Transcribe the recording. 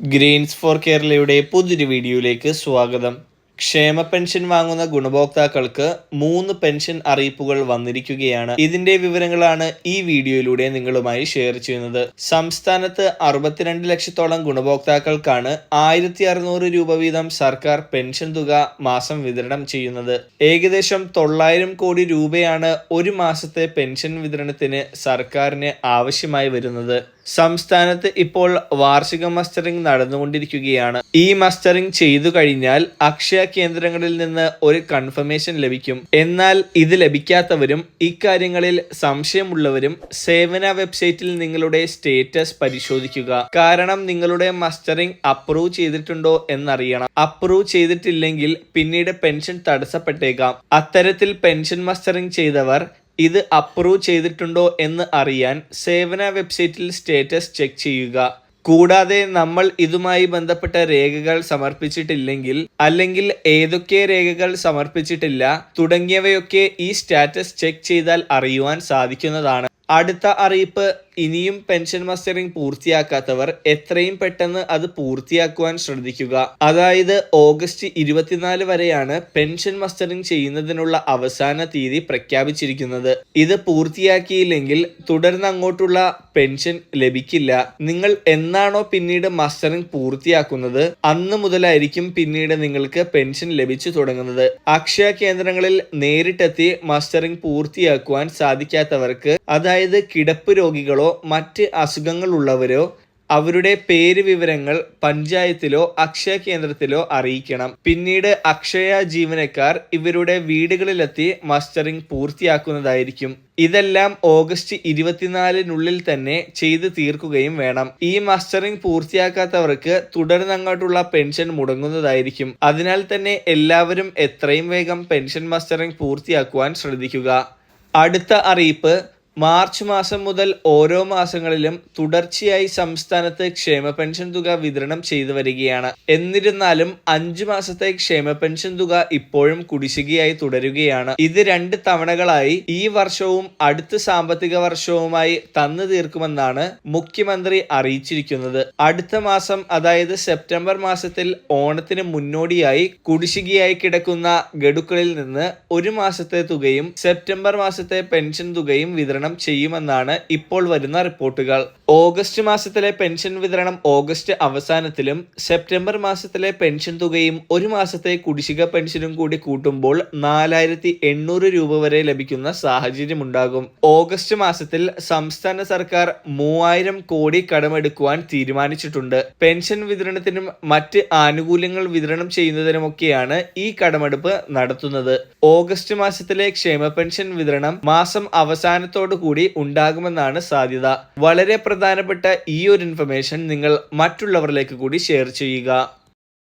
Green's four കേരളയുടെ പുതിയൊരു വീഡിയോയിലേക്ക് സ്വാഗതം. ക്ഷേമ പെൻഷൻ വാങ്ങുന്ന ഗുണഭോക്താക്കൾക്ക് മൂന്ന് പെൻഷൻ അറിയിപ്പുകൾ വന്നിരിക്കുകയാണ്. ഇതിന്റെ വിവരങ്ങളാണ് ഈ വീഡിയോയിലൂടെ നിങ്ങളുമായി ഷെയർ ചെയ്യുന്നത്. സംസ്ഥാനത്ത് അറുപത്തിരണ്ട് ലക്ഷത്തോളം ഗുണഭോക്താക്കൾക്കാണ് ആയിരത്തി അറുന്നൂറ് രൂപ വീതം സർക്കാർ പെൻഷൻ തുക മാസം വിതരണം ചെയ്യുന്നത്. ഏകദേശം തൊള്ളായിരം കോടി രൂപയാണ് ഒരു മാസത്തെ പെൻഷൻ വിതരണത്തിന് സർക്കാരിന് ആവശ്യമായി വരുന്നത്. സംസ്ഥാനത്ത് ഇപ്പോൾ വാർഷിക മസ്റ്ററിംഗ് നടന്നുകൊണ്ടിരിക്കുകയാണ്. ഈ മസ്റ്ററിംഗ് ചെയ്തു കഴിഞ്ഞാൽ അക്ഷയ കേന്ദ്രങ്ങളിൽ നിന്ന് ഒരു കൺഫർമേഷൻ ലഭിക്കും. എന്നാൽ ഇത് ലഭിക്കാത്തവരും ഇക്കാര്യങ്ങളിൽ സംശയമുള്ളവരും സേവന വെബ്സൈറ്റിൽ നിങ്ങളുടെ സ്റ്റേറ്റസ് പരിശോധിക്കുക. കാരണം നിങ്ങളുടെ മസ്റ്ററിംഗ് അപ്രൂവ് ചെയ്തിട്ടുണ്ടോ എന്നറിയണം. അപ്രൂവ് ചെയ്തിട്ടില്ലെങ്കിൽ പിന്നീട് പെൻഷൻ തടസ്സപ്പെട്ടേക്കാം. അത്തരത്തിൽ പെൻഷൻ മസ്റ്ററിംഗ് ചെയ്തവർ ഇത് അപ്രൂവ് ചെയ്തിട്ടുണ്ടോ എന്ന് അറിയാൻ സേവന വെബ്സൈറ്റിൽ സ്റ്റേറ്റസ് ചെക്ക് ചെയ്യുക. കൂടാതെ നമ്മൾ ഇതുമായി ബന്ധപ്പെട്ട രേഖകൾ സമർപ്പിച്ചിട്ടില്ലെങ്കിൽ അല്ലെങ്കിൽ ഏതൊക്കെ രേഖകൾ സമർപ്പിച്ചിട്ടില്ല തുടങ്ങിയവയൊക്കെ ഈ സ്റ്റാറ്റസ് ചെക്ക് ചെയ്താൽ അറിയുവാൻ സാധിക്കുന്നതാണ്. അടുത്ത അറിയിപ്പ് ഇനിയും പെൻഷൻ മസ്റ്ററിംഗ് പൂർത്തിയാക്കാത്തവർ എത്രയും പെട്ടെന്ന് അത് പൂർത്തിയാക്കുവാൻ ശ്രദ്ധിക്കുക. അതായത് ഓഗസ്റ്റ് ഇരുപത്തിനാല് വരെയാണ് പെൻഷൻ മസ്റ്ററിംഗ് ചെയ്യുന്നതിനുള്ള അവസാന തീയതി പ്രഖ്യാപിച്ചിരിക്കുന്നത്. ഇത് പൂർത്തിയാക്കിയില്ലെങ്കിൽ തുടർന്ന് അങ്ങോട്ടുള്ള പെൻഷൻ ലഭിക്കില്ല. നിങ്ങൾ എന്നാണോ പിന്നീട് മസ്റ്ററിംഗ് പൂർത്തിയാക്കുന്നത് അന്ന് മുതലായിരിക്കും പിന്നീട് നിങ്ങൾക്ക് പെൻഷൻ ലഭിച്ചു തുടങ്ങുന്നത്. അക്ഷയ കേന്ദ്രങ്ങളിൽ നേരിട്ടെത്തി മസ്റ്ററിംഗ് പൂർത്തിയാക്കുവാൻ സാധിക്കാത്തവർക്ക് അതായത് കിടപ്പ് രോഗികളോ മറ്റ് അസുഖങ്ങളുള്ളവരോ അവരുടെ പേര് വിവരങ്ങൾ പഞ്ചായത്തിലോ അക്ഷയ കേന്ദ്രത്തിലോ അറിയിക്കണം. പിന്നീട് അക്ഷയ ജീവനക്കാർ ഇവരുടെ വീടുകളിലെത്തി മസ്റ്ററിംഗ് പൂർത്തിയാക്കുന്നതായിരിക്കും. ഇതെല്ലാം ഓഗസ്റ്റ് ഇരുപത്തിനാലിനുള്ളിൽ തന്നെ ചെയ്ത് തീർക്കുകയും വേണം. ഈ മസ്റ്ററിംഗ് പൂർത്തിയാക്കാത്തവർക്ക് തുടർന്നങ്ങോട്ടുള്ള പെൻഷൻ മുടങ്ങുന്നതായിരിക്കും. അതിനാൽ തന്നെ എല്ലാവരും എത്രയും വേഗം പെൻഷൻ മസ്റ്ററിംഗ് പൂർത്തിയാക്കുവാൻ ശ്രദ്ധിക്കുക. അടുത്ത അറിയിപ്പ് മാർച്ച് മാസം മുതൽ ഓരോ മാസങ്ങളിലും തുടർച്ചയായി സംസ്ഥാനത്ത് ക്ഷേമ പെൻഷൻ തുക വിതരണം ചെയ്തു വരികയാണ്. എന്നിരുന്നാലും അഞ്ചു മാസത്തെ ക്ഷേമ പെൻഷൻ തുക ഇപ്പോഴും കുടിശ്ശികയായി തുടരുകയാണ്. ഇത് രണ്ട് തവണകളായി ഈ വർഷവും അടുത്ത സാമ്പത്തിക വർഷവുമായി തന്നു തീർക്കുമെന്നാണ് മുഖ്യമന്ത്രി അറിയിച്ചിരിക്കുന്നത്. അടുത്ത മാസം അതായത് സെപ്റ്റംബർ മാസത്തിൽ ഓണത്തിന് മുന്നോടിയായി കുടിശ്ശികയായി കിടക്കുന്ന ഗഡുക്കളിൽ നിന്ന് ഒരു മാസത്തെ തുകയും സെപ്റ്റംബർ മാസത്തെ പെൻഷൻ തുകയും വിതരണം വിതരണം ചെയ്യുമെന്നാണ് ഇപ്പോൾ വരുന്ന റിപ്പോർട്ടുകൾ. ഓഗസ്റ്റ് മാസത്തിലെ പെൻഷൻ വിതരണം ഓഗസ്റ്റ് അവസാനത്തിലും സെപ്റ്റംബർ മാസത്തിലെ പെൻഷൻ തുകയും ഒരു മാസത്തെ കുടിശ്ശിക പെൻഷനും കൂടി കൂട്ടുമ്പോൾ നാലായിരത്തി എണ്ണൂറ് രൂപ വരെ ലഭിക്കുന്ന സാഹചര്യമുണ്ടാകും ഓഗസ്റ്റ് മാസത്തിൽ സംസ്ഥാന സർക്കാർ മൂവായിരം കോടി കടമെടുക്കുവാൻ തീരുമാനിച്ചിട്ടുണ്ട്. പെൻഷൻ വിതരണത്തിനും മറ്റ് ആനുകൂല്യങ്ങൾ വിതരണം ചെയ്യുന്നതിനുമൊക്കെയാണ് ഈ കടമെടുപ്പ് നടത്തുന്നത്. ഓഗസ്റ്റ് മാസത്തിലെ ക്ഷേമ പെൻഷൻ വിതരണം മാസം അവസാനത്തോടു കൂടി ഉണ്ടാകുമെന്നാണ് സാധ്യത. വളരെ പ്രധാനപ്പെട്ട ഈ ഒരു ഇൻഫർമേഷൻ നിങ്ങൾ മറ്റുള്ളവരിലേക്ക് കൂടി ഷെയർ ചെയ്യുക.